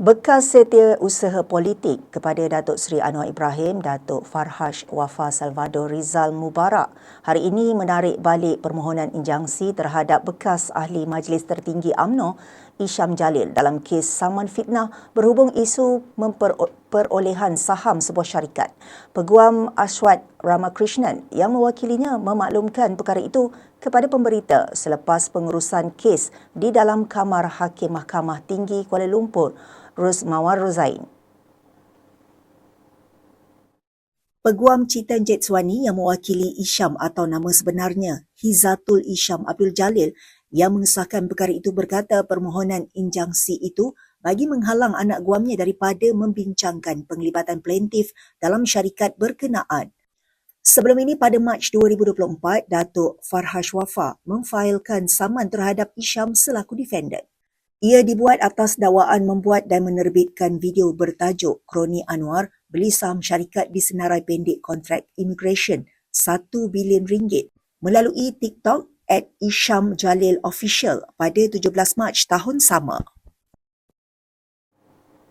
Bekas setiausaha politik kepada Datuk Seri Anwar Ibrahim, Datuk Farhash Wafa Salvador Rizal Mubarak. Hari ini menarik balik permohonan injangsi terhadap bekas ahli Majlis Tertinggi AMNO Isham Jalil dalam kes saman fitnah berhubung isu memperolehan saham sebuah syarikat. Peguam Ashwat Ramakrishnan yang mewakilinya memaklumkan perkara itu kepada pemberita selepas pengurusan kes di dalam Kamar Hakim Mahkamah Tinggi Kuala Lumpur Rus Mawar Rozain. Peguam Citan Jetswani yang mewakili Isham atau nama sebenarnya Hizatul Isham Abdul Jalil yang mengesahkan perkara itu berkata permohonan injangsi itu bagi menghalang anak guamnya daripada membincangkan penglibatan plaintif dalam syarikat berkenaan. Sebelum ini pada Mac 2024, Datuk Farhash Wafa memfailkan saman terhadap Isham selaku defendant. Ia dibuat atas dakwaan membuat dan menerbitkan video bertajuk Kroni Anwar beli saham syarikat di senarai pendek kontrak immigration 1 bilion ringgit melalui TikTok at Isham Jalil Official pada 17 Mac tahun sama.